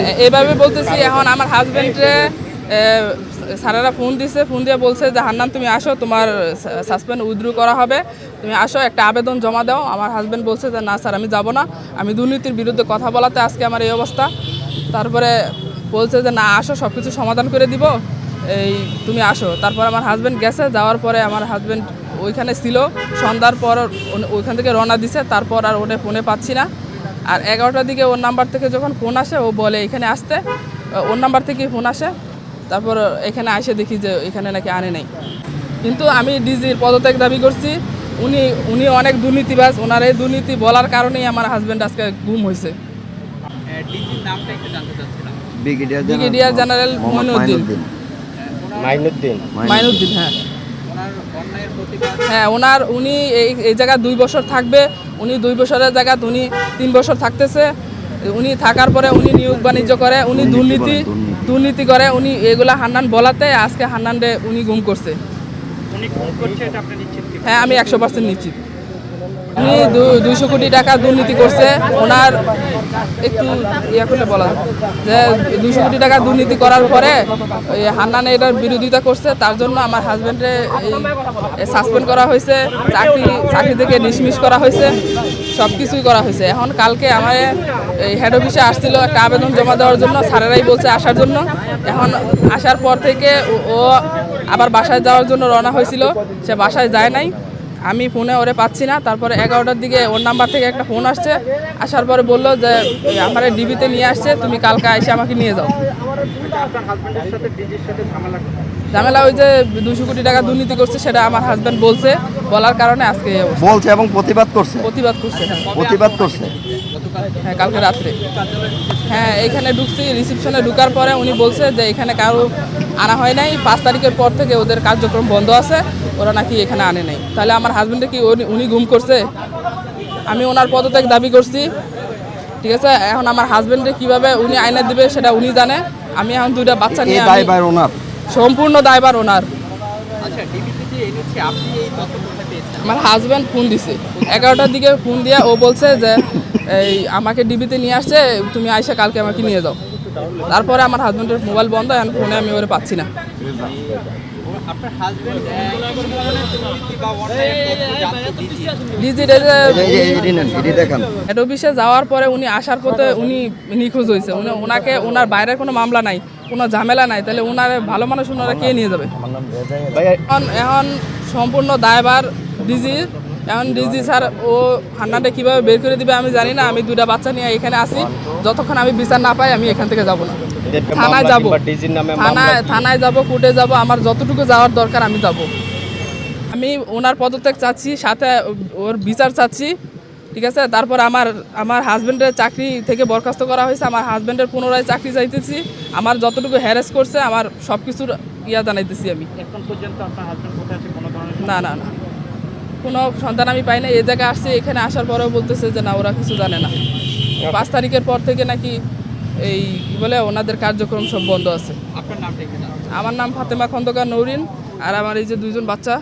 এ- এইভাবে বলতেছি, এখন আমার হাজব্যান্ডে স্যারেরা ফোন দিছে ফোন দিয়ে বলছে যে, হান্নান, তুমি আসো, তোমার সাসপেন্ড উইথড্রু করা হবে। তুমি আসো, একটা আবেদন জমা দাও। আমার হাজব্যান্ড বলছে যে, না স্যার, আমি যাব না। আমি দুর্নীতির বিরুদ্ধে কথা বলাতে আজকে আমার এই অবস্থা। তারপরে বলছে যে, না, আসো সব কিছু সমাধান করে দিব। এই, তুমি আসো। তারপর আমার হাজব্যান্ড গেছে, যাওয়ার পরে আমার হাজব্যান্ড ওইখানে ছিল। সন্ধ্যার পর ওইখান থেকে রওনা দিছে। তারপর আর ওনে ফোনে পাচ্ছি না। আর এগারোটার দিকে ওর নাম্বার থেকে যখন ফোন আসে ও বলে এখানে আসতে। ওর নাম্বার থেকে ফোন আসে। তারপর এখানে এসে দেখি যে এখানে নাকি আনে নাই। কিন্তু আমি ডিজির পদত্যাগ দাবি করছি। উনি উনি অনেক দুর্নীতিবাজ। ওনার এই দুর্নীতি বলার কারণেই আমার হাজব্যান্ড আজকে গুম হয়েছে ব্রিগেডিয়ার জেনারেল মইনুদ্দিন। মাইনুদ্দিন। মাইনুদ্দিন হ্যাঁ। হ্যাঁ ওনার উনি এই এই জায়গায় দুই বছর থাকবে উনি দুই বছরের জায়গায় উনি তিন বছর থাকতেছে। উনি থাকার পরে উনি নিয়োগ বাণিজ্য করে উনি দুর্নীতি দুর্নীতি করে উনি এগুলা হান্নান বলাতে আজকে হান্নানরে উনি গুম করছে। উনি খুন করছে এটা আপনি নিশ্চিত কি? হ্যাঁ আমি একশো পার্সেন্ট নিশ্চিত। উনি দুইশো কোটি টাকা দুর্নীতি করছে। ওনার একটু ইয়া করলে বলা যে দুইশো কোটি টাকা দুর্নীতি করার পরে ওই হান্নান এটার বিরোধিতা করছে। তার জন্য আমার হাজব্যান্ডে এই সাসপেন্ড করা হয়েছে। চাকরি চাকরি থেকে ডিসমিস করা হয়েছে। সব কিছুই করা হয়েছে। এখন কালকে আমার এই হেড অফিসে আসছিল একটা আবেদন জমা দেওয়ার জন্য, স্যারেরাই বলছে আসার জন্য। এখন আসার পর থেকে ও আবার বাসায় যাওয়ার জন্য রওনা হয়েছিল। সে বাসায় যায় নাই। আমি ফোনে ওরে পাচ্ছি না। তারপরে এগারোটার দিকে ওর নাম্বার থেকে একটা ফোন আসছে। আসার পরে বলল যে আমার ডিবিতে নিয়ে আসছে তুমি কালকে এসে আমাকে নিয়ে যাও। ঝামেলা ওই যে দুশো কোটি টাকা দুর্নীতি করছে সেটা আমার হাজব্যান্ড বলছে। বলার কারণে আজকে বলছে এবং প্রতিবাদ করছে। প্রতিবাদ করছে হ্যাঁ। প্রতিবাদ করছে। হ্যাঁ কালকে রাত্রে। হ্যাঁ এখানে ঢুকছি রিসিপশনে ঢুকার পরে উনি বলছে যে এখানে কারও আনা হয় নাই। পাঁচ তারিখের পর থেকে ওদের কার্যক্রম বন্ধ আছে। ওরা নাকি এখানে আনে নাই। তাহলে আমার হাজবেন্ডে কি উনি- গুম করছে? আমি ওনার পদত্যাগ দাবি করছি। ঠিক আছে? এখন আমার হাজব্যান্ডে কীভাবে উনি আইনে দিবে সেটা উনি জানে। আমি এখন দুইটা বাচ্চা নিয়ে ওনার? সম্পূর্ণ দায়বার ওনার। আচ্ছা ডিবিতে এনেছে আপনি এই তথ্য আমার হাজব্যান্ড ফোন দিছে। এগারোটার দিকে ফোন দিয়ে ও বলছে যে এই আমাকে ডিবিতে নিয়ে আসছে তুমি আইসা কালকে আমাকে নিয়ে যাও। তারপরে আমার হাজব্যান্ডের মোবাইল বন্ধ এখন ফোনে আমি ওরে পাচ্ছি না। আপনার হাজবেন্ড হেড অফিসে যাওয়ার পরে উনি আসার পথে উনি নিখোঁজ হয়েছে উনি ওনাকে ওনার বাইরের কোনো মামলা নাই কোনো ঝামেলা নাই তাহলে ওনার ভালো মানুষ ওনারা কে নিয়ে যাবে এখন এখন সম্পূর্ণ দায়বার ডিজি এখন ডিজি স্যার ও হান্নাটা কীভাবে বের করে দিবে আমি জানি না আমি দুটা বাচ্চা নিয়ে এখানে আসি যতক্ষণ আমি বিচার না পাই আমি এখান থেকে যাব না থানায় যাব। থানায় থানায় যাব কোর্টে যাব আমার যতটুকু যাওয়ার দরকার আমি যাব। আমি ওনার পদত্যাগ চাচ্ছি সাথে ওর বিচার চাচ্ছি ঠিক আছে? তারপর আমার আমার হাজব্যান্ডের চাকরি থেকে বরখাস্ত করা হয়েছে আমার হাজব্যান্ডের পুনরায় চাকরি চাইতেছি আমার যতটুকু হ্যারেস করছে আমার সব কিছুর ইয়া জানাইতেছি আমি। এখন পর্যন্ত আপনার হাজবেন্ড কোথায় আছে? কোনো ধরনের না না না। কোনো সন্তান আমি পাই না এই জায়গায় আসছি এখানে আসার পরেও বলতেছে যে না ওরা কিছু জানে না। পাঁচ তারিখের পর থেকে নাকি এই বলে ওনাদের কার্যক্রম সব বন্ধ আছে। আমার নাম ফাতেমা খন্দকার নৌরিন আর আমার এই যে দুইজন বাচ্চা